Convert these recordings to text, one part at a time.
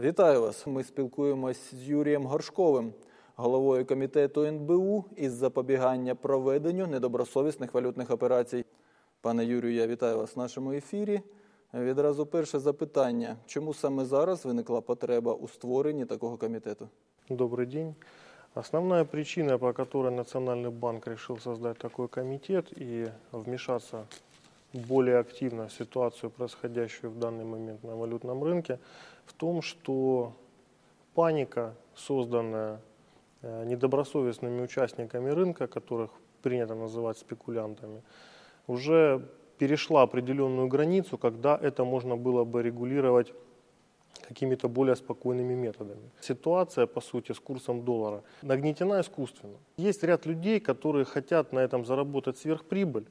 Вітаю вас. Ми спілкуємось з Юрієм Горшковим, головою комітету НБУ із запобігання проведенню недобросовісних валютних операцій. Пане Юрію, я вітаю вас в нашому ефірі. Відразу перше запитання: чому саме зараз виникла потреба у створенні такого комітету? Добрый день. Основная причина, по которой Национальный банк решил создать такой комитет и вмешаться более активно ситуацию, происходящую в данный момент на валютном рынке, в том, что паника, созданная э, недобросовестными участниками рынка, которых принято называть спекулянтами, уже перешла определенную границу, когда это можно было бы регулировать какими-то более спокойными методами. Ситуация, по сути, с курсом доллара нагнетена искусственно. Есть ряд людей, которые хотят на этом заработать сверхприбыль,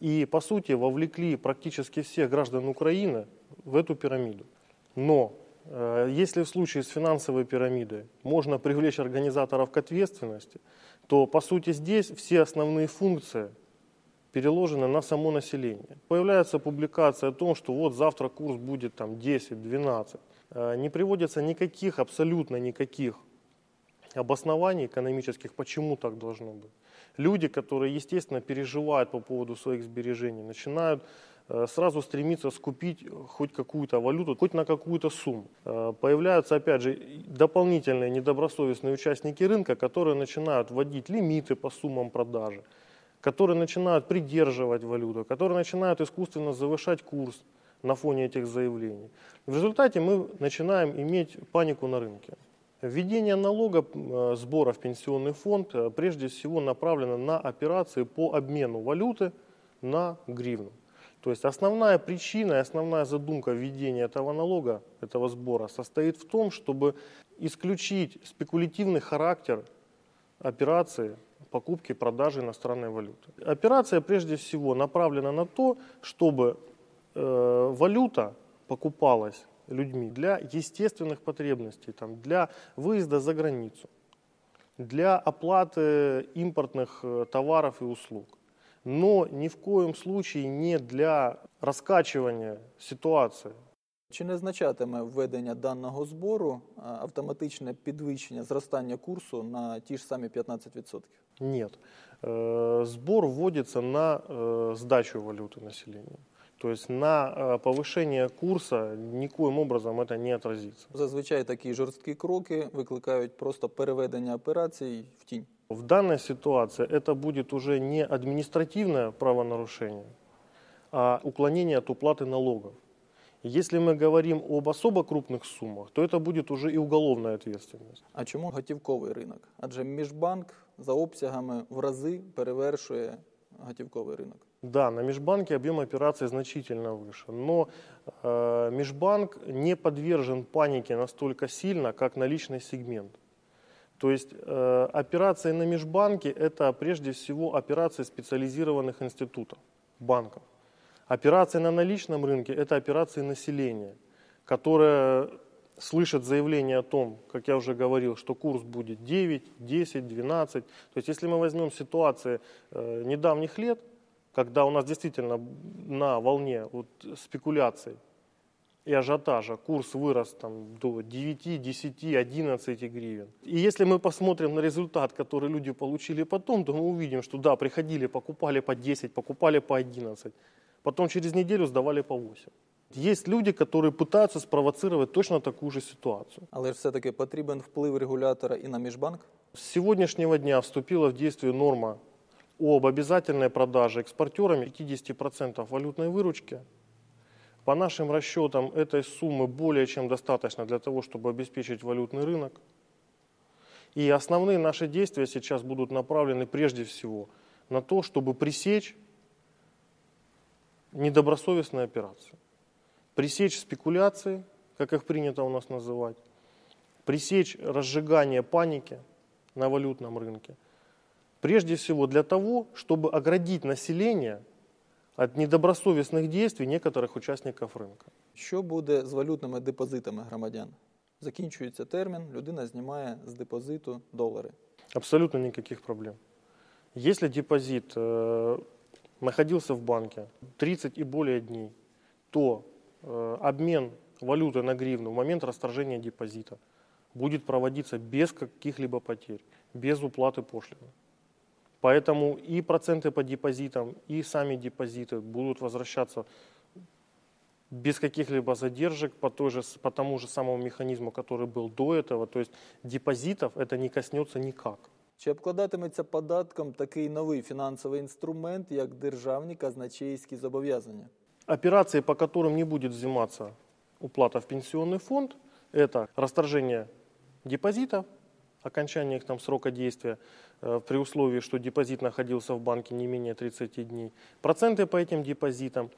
и, по сути, вовлекли практически всех граждан Украины в эту пирамиду. Но э, если в случае с финансовой пирамидой можно привлечь организаторов к ответственности, то, по сути, здесь все основные функции переложены на само население. Появляется публикация о том, что вот завтра курс будет там 10-12. Э, Не приводится никаких, абсолютно никаких обоснований экономических, почему так должно быть. Люди, которые, естественно, переживают по поводу своих сбережений, начинают э, сразу стремиться скупить хоть какую-то валюту, хоть на какую-то сумму. Э, Появляются, опять же, дополнительные недобросовестные участники рынка, которые начинают вводить лимиты по суммам продажи, которые начинают придерживать валюту, которые начинают искусственно завышать курс на фоне этих заявлений. В результате мы начинаем иметь панику на рынке. Введение налога э, сбора в пенсионный фонд э, прежде всего направлено на операции по обмену валюты на гривну. То есть основная причина и основная задумка введения этого налога, этого сбора, состоит в том, чтобы исключить спекулятивный характер операции покупки и продажи иностранной валюты. Операция прежде всего направлена на то, чтобы э, валюта покупалась людьми для естественных потребностей, там, для выезда за границу, для оплаты импортных э, товаров и услуг. Но ни в коем случае не для раскачивания ситуации. Чи не означатиме введення даного збору а, автоматичне підвищення зростання курсу на ті ж самі 15%? Нет. Э, Сбор вводится на э, сдачу валюты населению. То есть на э, повышение курса никоим образом это не отразится. Зазвичай такі жорсткі кроки викликають просто переведення операцій в тінь. В данной ситуации это будет уже не административное правонарушение, а уклонение от уплаты налогов. Если мы говорим об особо крупных суммах, то это будет уже и уголовная ответственность. А чому готівковий ринок? Адже міжбанк за обсягами в рази перевершує готівковий ринок. Да, на межбанке объем операций значительно выше, но э, межбанк не подвержен панике настолько сильно, как наличный сегмент. То есть э, операции на межбанке – это прежде всего операции специализированных институтов, банков. Операции на наличном рынке – это операции населения, которое слышит заявление о том, как я уже говорил, что курс будет 9, 10, 12. То есть если мы возьмем ситуации э, недавних лет, когда у нас действительно на волне вот спекуляций и ажиотажа курс вырос там, до 9, 10, 11 гривен. И если мы посмотрим на результат, который люди получили потом, то мы увидим, что да, приходили, покупали по 10, покупали по 11, потом через неделю сдавали по 8. Есть люди, которые пытаются спровоцировать точно такую же ситуацию. Але ж все-таки потрібен вплив регулятора і на міжбанк. С сегодняшнего дня вступила в действие норма об обязательной продаже экспортерами 50% валютной выручки. По нашим расчетам этой суммы более чем достаточно для того, чтобы обеспечить валютный рынок. И основные наши действия сейчас будут направлены прежде всего на то, чтобы пресечь недобросовестные операции, пресечь спекуляции, как их принято у нас называть, пресечь разжигание паники на валютном рынке. Прежде всего для того, чтобы оградить население от недобросовестных действий некоторых участников рынка. Що буде з валютними депозитами громадян? Закінчується термін, людина знімає з депозиту долари. Абсолютно никаких проблем. Если депозит э, находился в банке 30 и более дней, то э, обмен валюты на гривну в момент расторжения депозита будет проводиться без каких-либо потерь, без уплаты пошлины. Поэтому и проценты по депозитам, и сами депозиты будут возвращаться без каких-либо задержек по, той же, по тому же самому механизму, который был до этого. То есть депозитов это не коснется никак. Чи обкладатиметься податком такий новий фінансовий інструмент, як державні казначейські зобов'язання? Операции, по которым не будет взиматься уплата в пенсионный фонд, это расторжение депозитов, окончание их там срока действия э, при условии, что депозит находился в банке не менее 30 дней, проценты по этим депозитам,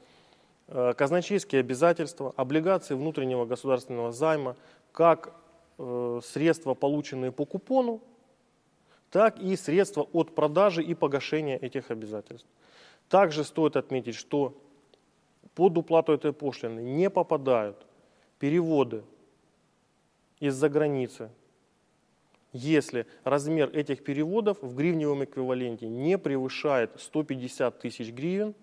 э, казначейские обязательства, облигации внутреннего государственного займа, как э, средства, полученные по купону, так и средства от продажи и погашения этих обязательств. Также стоит отметить, что под уплату этой пошлины не попадают переводы из-за границы, если размер этих переводов в гривневом эквиваленте не превышает 150 тысяч гривен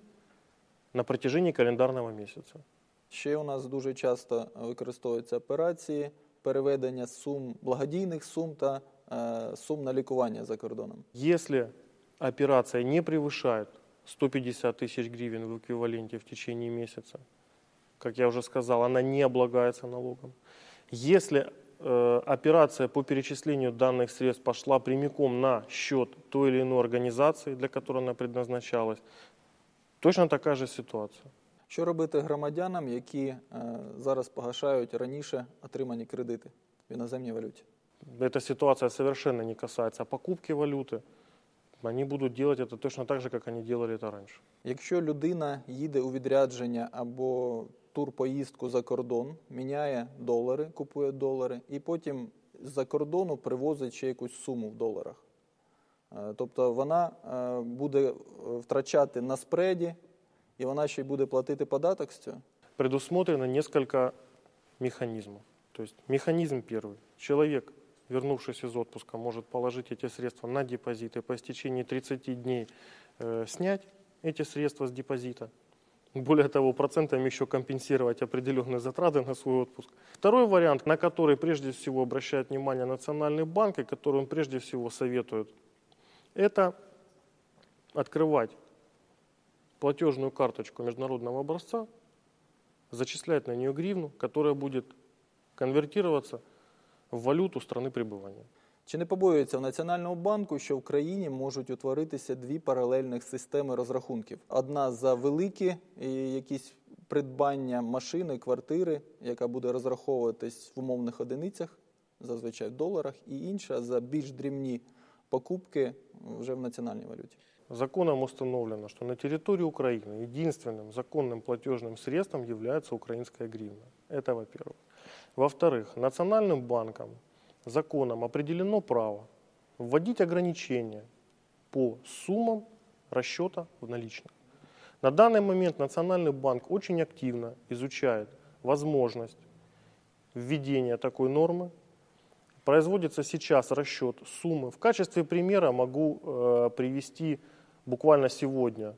на протяжении календарного месяца. Ще у нас дуже часто використовуються операції переведення сум благодійних сум та е, сум на лікування за кордоном. Если операция не превышает 150 тысяч гривен в эквиваленте в течение месяца, как я уже сказал, она не облагается налогом. Если э, операция по перечислению данных средств пошла прямиком на счет той или иной организации, для которой она предназначалась, точно такая же ситуация. Що робити громадянам, які е, зараз погашають раніше отримані кредити в іноземній валюті? Эта ситуация совершенно не касается покупки валюты. Они будут делать это точно так же, как они делали это раньше. Якщо людина їде у відрядження або турпоїздку за кордон, міняє долари, купує долари, і потім з-за кордону привозить ще якусь суму в доларах. Е, Тобто вона е, буде е, втрачати на спреді, і вона ще й буде платити податок з цього. Предусмотрено несколько механизмов. То есть механизм первый. Человек, вернувшись из отпуска, может положить эти средства на депозит и по истечении 30 дней э, снять эти средства с депозита. Более того, процентами еще компенсировать определенные затраты на свой отпуск. Второй вариант, на который прежде всего обращает внимание Национальный банк и который он прежде всего советует, это открывать платежную карточку международного образца, зачислять на нее гривну, которая будет конвертироваться в валюту страны пребывания. Чи не побоюється в Національному банку, що в країні можуть утворитися дві паралельних системи розрахунків: одна за великі і якісь придбання машини, квартири, яка буде розраховуватись в умовних одиницях, зазвичай в доларах, і інша за більш дрібні покупки вже в національній валюті. Законом установлено, что на территории Украины единственным законным платежным средством является украинская гривна. Это во-первых. Во-вторых, Национальным банком законом определено право вводить ограничения по суммам расчета в наличных. На данный момент Национальный банк очень активно изучает возможность введения такой нормы. Производится сейчас расчет суммы. В качестве примера могу э, привести буквально сегодня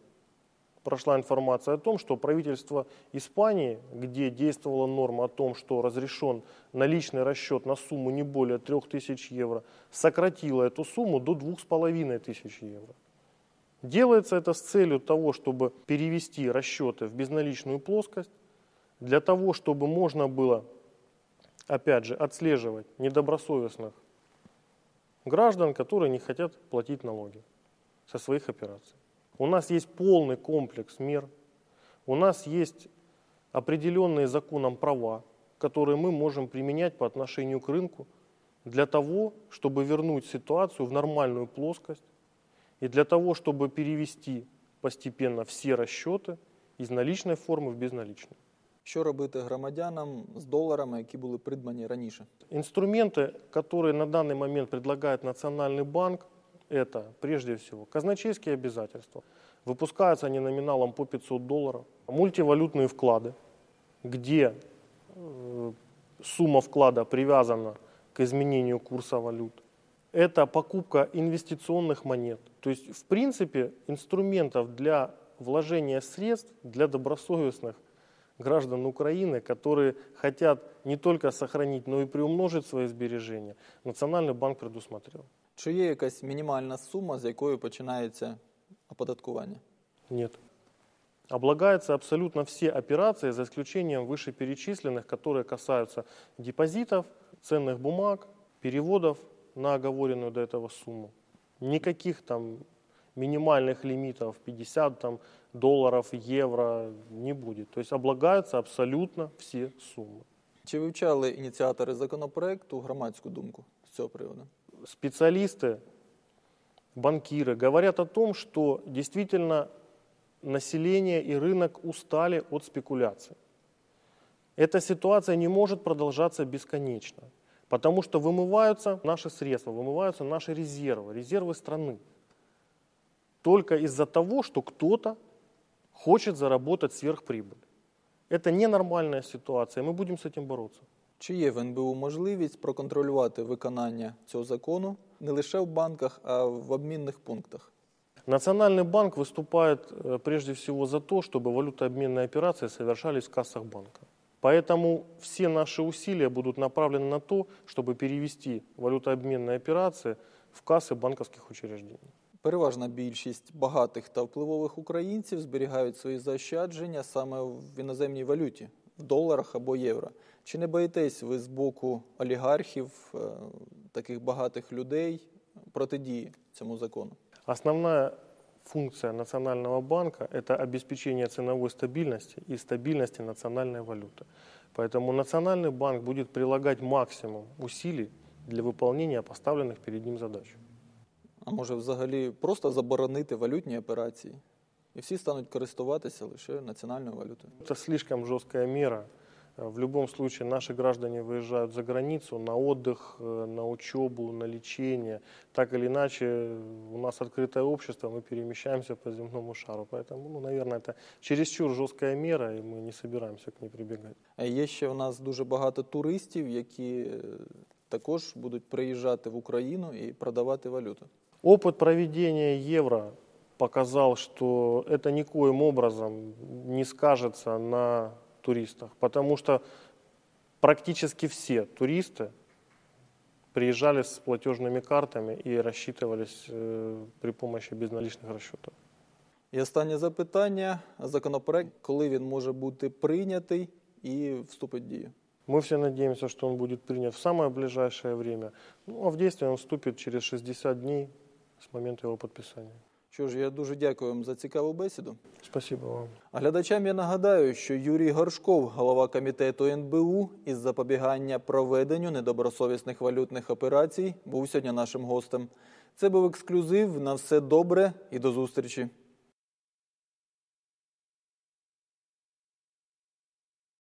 прошла информация о том, что правительство Испании, где действовала норма о том, что разрешен наличный расчет на сумму не более 3000 евро, сократило эту сумму до 2500 евро. Делается это с целью того, чтобы перевести расчеты в безналичную плоскость, для того, чтобы можно было, опять же, отслеживать недобросовестных граждан, которые не хотят платить налоги со своих операций. У нас есть полный комплекс мер, у нас есть определенные законом права, которые мы можем применять по отношению к рынку для того, чтобы вернуть ситуацию в нормальную плоскость и для того, чтобы перевести постепенно все расчеты из наличной формы в безналичную. Що робити громадянам з доларами, які були придбані раніше? Инструменты, которые на данный момент предлагает Национальный банк, это прежде всего казначейские обязательства. Выпускаются они номиналом по 500 долларов. Мультивалютные вклады, где э, сумма вклада привязана к изменению курса валют. Это покупка инвестиционных монет. То есть, в принципе, инструментов для вложения средств для добросовестных граждан Украины, которые хотят не только сохранить, но и приумножить свои сбережения, Национальный банк предусмотрел. Чи є якась мінімальна сума, з якої починається оподаткування? Нет. Облагаются абсолютно все операции, за исключением вышеперечисленных, которые касаются депозитов, ценных бумаг, переводов на оговоренную до этого сумму. Никаких там минимальных лимитов 50 там, долларов, евро не будет. То есть облагаются абсолютно все суммы. Чи вивчали ініціатори законопроекту громадську думку з цього приводу? Специалисты, банкиры говорят о том, что действительно население и рынок устали от спекуляций. Эта ситуация не может продолжаться бесконечно, потому что вымываются наши средства, вымываются наши резервы, резервы страны. Только из-за того, что кто-то хочет заработать сверхприбыль. Это ненормальная ситуация, мы будем с этим бороться. Чи є в НБУ можливість проконтролювати виконання цього закону не лише в банках, а в обмінних пунктах? Национальный банк выступает э, прежде всего за то, чтобы валютообменные операции совершались в кассах банка. Поэтому все наши усилия будут направлены на то, чтобы перевести валютообменные операции в кассы банковских учреждений. Переважна більшість багатих та впливових українців зберігають свої заощадження саме в іноземній валюті, в доларах або євро. Чи не боїтесь ви з боку олігархів, е, таких багатих людей протидії цьому закону? Основная функция Национального банка – это обеспечение ценовой стабильности и стабильности национальной валюты. Поэтому Национальный банк будет прилагать максимум усилий для выполнения поставленных перед ним задач. А може взагалі просто заборонити валютні операції? І всі стануть користуватися лише національною валютою. Это слишком жесткая мера. Э, В любом случае наши граждане выезжают за границу на отдых, э, на учебу, на лечение. Так или иначе, э, у нас открытое общество, мы перемещаемся по земному шару. Поэтому, ну, наверное, это чересчур жесткая мера, и мы не собираемся к ней прибегать. А Є ще в нас дуже багато туристів, які е, також будуть приїжджати в Україну і продавати валюту. Опыт проведения евро показал, что это никоим образом не скажется на туристах, потому что практически все туристы приезжали с платежными картами и рассчитывались э, при помощи безналичных расчетов. І останнє запитання: законопроект, коли він може бути прийнятий і вступить в дію? Мы все надеемся, что он будет принят в самое ближайшее время, ну, а в действие он вступит через 60 дней с момента его подписания. Що ж, я дуже дякую вам за цікаву бесіду. Спасибо вам. А глядачам я нагадаю, що Юрій Горшков, голова комітету НБУ із запобігання проведенню недобросовісних валютних операцій, був сьогодні нашим гостем. Це був ексклюзив. На все добре і до зустрічі.